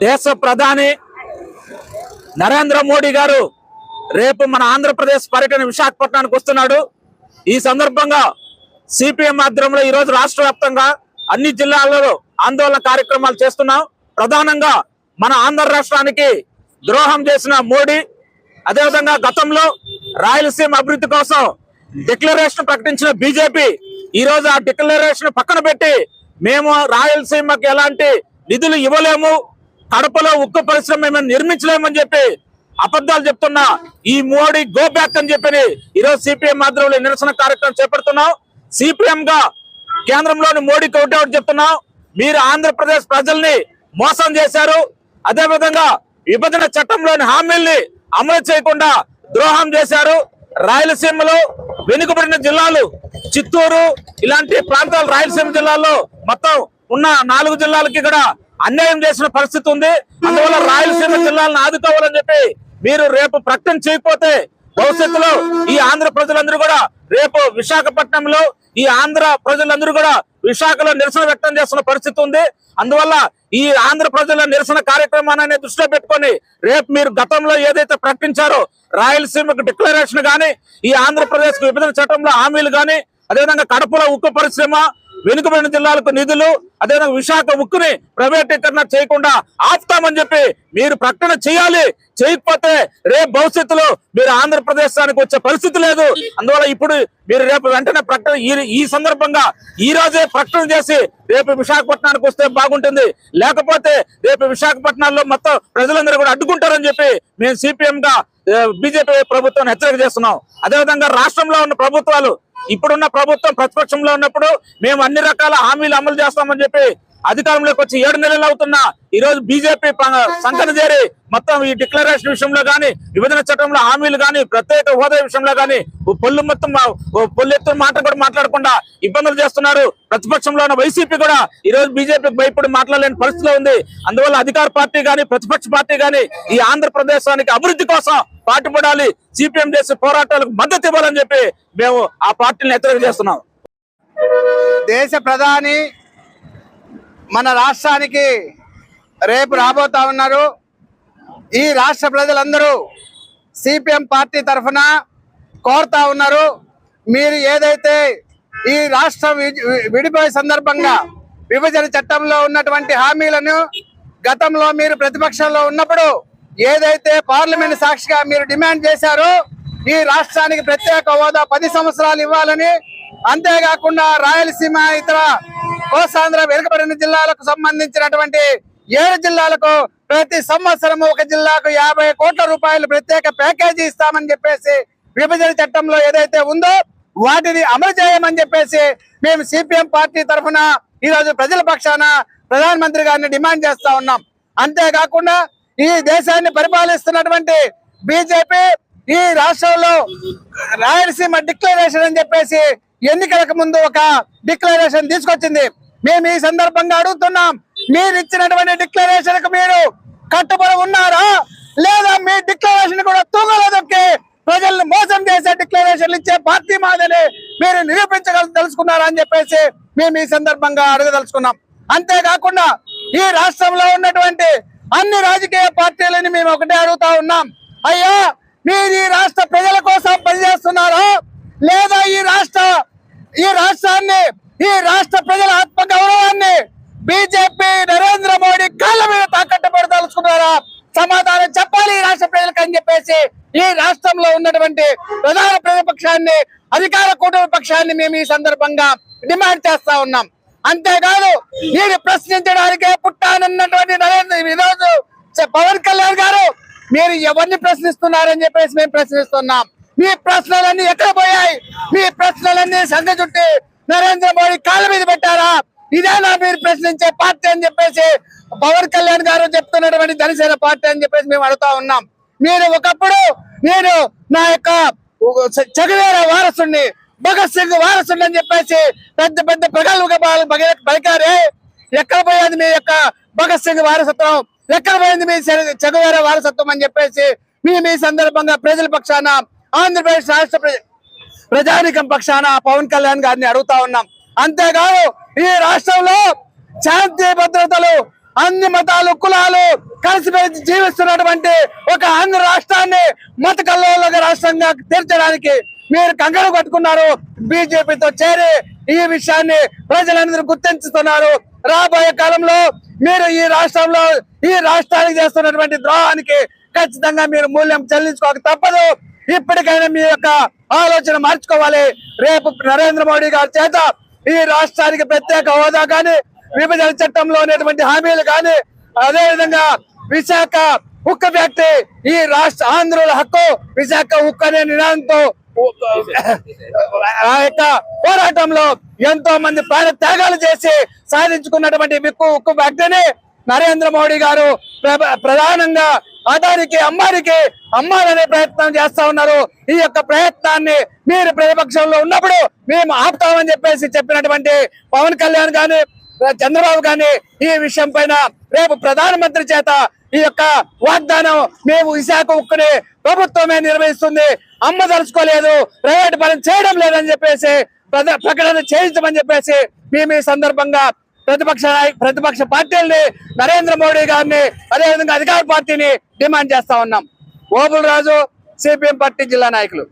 దేశ ప్రధాని నరేంద్ర మోడీ గారు రేపు మన ఆంధ్రప్రదేశ్ పర్యటన విశాఖపట్నానికి వస్తున్నాడు. ఈ సందర్భంగా సిపిఎం ఆధ్వర్యంలో ఈరోజు రాష్ట్ర వ్యాప్తంగా అన్ని జిల్లాలలో ఆందోళన కార్యక్రమాలు చేస్తున్నాం. ప్రధానంగా మన ఆంధ్ర రాష్ట్రానికి ద్రోహం చేసిన మోడీ అదేవిధంగా గతంలో రాయలసీమ అభివృద్ధి కోసం డిక్లరేషన్ ప్రకటించిన బీజేపీ ఈరోజు ఆ డిక్లరేషన్ పక్కన పెట్టి మేము రాయలసీమకి ఎలాంటి నిధులు ఇవ్వలేము. కడపలో ఉక్కు పరిశ్రమ మేము నిర్మించలేమని చెప్పి అబద్ధాలు చెప్తున్నా ఈ మోడీ గో బ్యాక్ అని చెప్పి ఈరోజు సిపిఎం ఆధ్వర్యంలో నిరసన కార్యక్రమం చేపడుతున్నాం. సిపిఎం గా కేంద్రంలోని మోడీకి ఒకటే ఒకటి చెప్తున్నాం. మీరు ఆంధ్రప్రదేశ్ ప్రజల్ని మోసం చేశారు. అదే విధంగా విభజన చట్టంలోని హామీల్ని అమలు చేయకుండా ద్రోహం చేశారు. రాయలసీమలో వెనుకబడిన జిల్లాలు చిత్తూరు ఇలాంటి ప్రాంతాలు రాయలసీమ జిల్లాలో మొత్తం ఉన్న నాలుగు జిల్లాలకి కూడా అన్యాయం చేసిన పరిస్థితి ఉంది. అందువల్ల రాయలసీమ జిల్లాలను ఆదుకోవాలని చెప్పి మీరు రేపు ప్రకటన చేయకపోతే భవిష్యత్తులో ఈ ఆంధ్ర ప్రజలందరూ కూడా రేపు విశాఖపట్నంలో ఈ ఆంధ్ర ప్రజలందరూ కూడా విశాఖలో నిరసన వ్యక్తం చేస్తున్న పరిస్థితి ఉంది. అందువల్ల ఈ ఆంధ్ర ప్రజల నిరసన కార్యక్రమాన్ని దృష్టిలో పెట్టుకొని రేపు మీరు గతంలో ఏదైతే ప్రకటించారో రాయలసీమకు డిక్లరేషన్ గాని ఈ ఆంధ్రప్రదేశ్ విభజన చట్టంలో హామీలు గాని అదేవిధంగా కడపలో ఉక్కు పరిశ్రమ వెనుకబడిన జిల్లాలకు నిధులు అదేవిధంగా విశాఖ ఉక్కుని ప్రైవేటీకరణ చేయకుండా ఆపుతామని చెప్పి మీరు ప్రకటన చేయాలి. చేయకపోతే రేపు భవిష్యత్తులో మీరు ఆంధ్రప్రదేశానికి వచ్చే పరిస్థితి లేదు. అందువల్ల ఇప్పుడు మీరు రేపు వెంటనే ప్రకటన ఈ- ఈ సందర్భంగా ఈ రోజే ప్రకటన చేసి రేపు విశాఖపట్నానికి వస్తే బాగుంటుంది. లేకపోతే రేపు విశాఖపట్నంలో మొత్తం ప్రజలందరూ కూడా అడ్డుకుంటారని చెప్పి మేము సిపిఎం గా బీజేపీ ప్రభుత్వాన్ని హెచ్చరిక చేస్తున్నాం. అదేవిధంగా రాష్ట్రంలో ఉన్న ప్రభుత్వాలు ఇప్పుడున్న ప్రభుత్వం ప్రతిపక్షంలో ఉన్నప్పుడు మేము అన్ని రకాల హామీలు అమలు చేస్తామని చెప్పి అధికారంలోకి వచ్చి ఏడు నెలలు అవుతున్నా ఈ రోజు బీజేపీ సంకన చేరి మొత్తం ఈ డిక్లరేషన్ విషయంలో గాని విభజన చట్టంలో హామీలు గాని ప్రత్యేక హోదా విషయంలో గాని ఓ పొల్లు మొత్తం మా- ఓ మాట కూడా మాట్లాడకుండా ఇబ్బందులు చేస్తున్నారు. ప్రతిపక్షంలో ఉన్న వైసీపీ కూడా ఈ రోజు బీజేపీకి భయపడి మాట్లాడలేని పరిస్థితిలో ఉంది. అందువల్ల అధికార పార్టీ గాని ప్రతిపక్ష పార్టీ గాని ఈ ఆంధ్రప్రదేశానికి అభివృద్ధి కోసం పాటుపడాలి. సిపిఎం చేసే పోరాటాలకు మద్దతు ఇవ్వాలని చెప్పి మేము ఆ పార్టీని హెచ్చరిక చేస్తున్నాం. దేశ ప్రధాని మన రాష్ట్రానికి రేపు రాబోతా ఉన్నారు. ఈ రాష్ట్ర ప్రజలందరూ సిపిఎం పార్టీ తరఫున కోరుతా ఉన్నారు. మీరు ఏదైతే ఈ రాష్ట్రం విడిపోయే సందర్భంగా విభజన చట్టంలో ఉన్నటువంటి హామీలను గతంలో మీరు ప్రతిపక్షంలో ఉన్నప్పుడు ఏదైతే పార్లమెంట్ సాక్షిగా మీరు డిమాండ్ చేశారో ఈ రాష్ట్రానికి ప్రత్యేక హోదా పది సంవత్సరాలు ఇవ్వాలని అంతేకాకుండా రాయలసీమ ఇతర కోసాంధ్ర వెనుకబడిన జిల్లాలకు సంబంధించినటువంటి ఏడు జిల్లాలకు ప్రతి సంవత్సరం ఒక జిల్లాకు యాభై కోట్ల రూపాయలు ప్రత్యేక ప్యాకేజీ ఇస్తామని చెప్పేసి విభజన చట్టంలో ఏదైతే ఉందో వాటిని అమలు చేయమని చెప్పేసి మేము సిపిఎం పార్టీ తరఫున ఈరోజు ప్రజల పక్షాన ప్రధానమంత్రి గారిని డిమాండ్ చేస్తా ఉన్నాం. అంతేకాకుండా ఈ దేశాన్ని పరిపాలిస్తున్నటువంటి బీజేపీ ఈ రాష్ట్రంలో రాయలసీమ డిక్లరేషన్ అని చెప్పేసి ఎన్నికలకు ముందు ఒక డిక్లరేషన్ తీసుకొచ్చింది. మేము ఈ సందర్భంగా అడుగుతున్నాం మీరు ఇచ్చినటువంటి డిక్లరేషన్కు మీరు కట్టుబడి ఉన్నారా? లేదా మీ డిక్లరేషన్ కూడా తూగలేదొక్కి ప్రజల్ని మోసం చేసే డిక్లరేషన్లు ఇచ్చే పార్టీ మాదని మీరు నిరూపించగల తెలుసుకున్నారా అని చెప్పేసి మేము ఈ సందర్భంగా అడగదలుచుకున్నాం. అంతేకాకుండా ఈ రాష్ట్రంలో ఉన్నటువంటి అన్ని రాజకీయ పార్టీలని మేము ఒకటే అడుగుతా ఉన్నాం. అయ్యా మీరు ఈ రాష్ట్ర ప్రజల కోసం పనిచేస్తున్నారా? లేదా ఈ రాష్ట్ర ఈ రాష్ట్రాన్ని ఈ రాష్ట్ర ప్రజల ఆత్మ గౌరవాన్ని బీజేపీ నరేంద్ర మోడీ కాళ్ళ మీద తాకట్టు పెడదలుచుకున్నారా? సమాధానం చెప్పాలి ఈ రాష్ట్ర ప్రజలకు అని చెప్పేసి ఈ రాష్ట్రంలో ఉన్నటువంటి ప్రధాన ప్రతిపక్షాన్ని అధికార కూటమి పక్షాన్ని మేము ఈ సందర్భంగా డిమాండ్ చేస్తా ఉన్నాం. అంతేకాదు నేను ప్రశ్నించడానికే పుట్టానన్నటువంటి నరేంద్ర ఈరోజు పవన్ కళ్యాణ్ గారు మీరు ఎవరిని ప్రశ్నిస్తున్నారని చెప్పేసి మేము ప్రశ్నిస్తున్నాం. మీ ప్రశ్నలన్నీ ఎక్కడ పోయాయి? మీ ప్రశ్నలన్నీ సంఘ చుట్టి నరేంద్ర మోడీ కాళ్ళ మీద పెట్టారా? ఇదేనా మీరు ప్రశ్నించే పార్టీ అని చెప్పేసి పవన్ కళ్యాణ్ గారు చెప్తున్నటువంటి జనసేన పార్టీ అని చెప్పేసి మేము అడుగుతా ఉన్నాం. మీరు ఒకప్పుడు నేను నా యొక్క చగవేర వారసుని భగత్ సింగ్ వారసుని అని చెప్పేసి పెద్ద పెద్ద ప్రగల్భ పలికారే. ఎక్కడ పోయేది మీ యొక్క భగత్ సింగ్ వారసత్వం? ఎక్కడ పోయింది మీ చగవేర వారసత్వం అని చెప్పేసి మేము ఈ సందర్భంగా ప్రజల పక్షాన ఆంధ్రప్రదేశ్ రాష్ట్ర ప్రజానికం పక్షాన పవన్ కళ్యాణ్ గారిని అడుగుతా ఉన్నాం. అంతేకాదు ఈ రాష్ట్రంలో శాంతి భద్రతలు అన్ని మతాలు కులాలు కలిసిమెలిసి జీవిస్తున్నటువంటి ఒక ఆంధ్ర రాష్ట్రాన్ని మత కల్లోల రాష్ట్రంగా తీర్చడానికి మీరు కంగారు కట్టుకున్నారు బీజేపీతో చేరి ఈ విషయాన్ని ప్రజలందరూ గుర్తించుతున్నారు. రాబోయే కాలంలో మీరు ఈ రాష్ట్రంలో ఈ రాష్ట్రానికి చేస్తున్నటువంటి ద్రోహానికి ఖచ్చితంగా మీరు మూల్యం చెల్లించుకోక తప్పదు. ఇప్పటికైనా మీ యొక్క ఆలోచన మార్చుకోవాలి. రేపు నరేంద్ర మోడీ గారి చేత ఈ రాష్ట్రానికి ప్రత్యేక హోదా కానీ విభజన చట్టంలో ఉన్నటువంటి హామీలు కానీ అదేవిధంగా విశాఖ ఉక్క ఫ్యాక్టరీ ఈ రాష్ట్ర ఆంధ్రుల హక్కు విశాఖ ఉక్క అనే నినాదంతో ఆ యొక్క పోరాటంలో ఎంతో మంది ప్రాణ త్యాగాలు చేసి సాధించుకున్నటువంటి మిక్కు ఉక్కు ఫ్యాక్టరీని నరేంద్ర మోడీ గారు ప్ర- ప్రధానంగా అదానికి అమ్మానికి అమ్మాలనే ప్రయత్నం చేస్తా ఉన్నారు. ఈ యొక్క ప్రయత్నాన్ని మీరు ప్రతిపక్షంలో ఉన్నప్పుడు మేము ఆపుతామని చెప్పేసి చెప్పినటువంటి పవన్ కళ్యాణ్ గాని చంద్రబాబు గాని ఈ విషయం పైన రేపు ప్రధానమంత్రి చేత ఈ యొక్క వాగ్దానం మేము విశాఖ ఉక్కుని ప్రభుత్వమే నిర్వహిస్తుంది. అమ్మ తలుచుకోలేదు ప్రైవేట్ పని చేయడం లేదని చెప్పేసి ప్రకటన చేయించమని చెప్పేసి మేము ఈ సందర్భంగా ప్రతిపక్ష ప్రతిపక్ష పార్టీల్ని నరేంద్ర మోడీ గారిని అదేవిధంగా అధికార పార్టీని డిమాండ్ చేస్తా ఉన్నాం. ఓబుల్ రాజు సిపిఎం పార్టీ జిల్లా నాయకులు.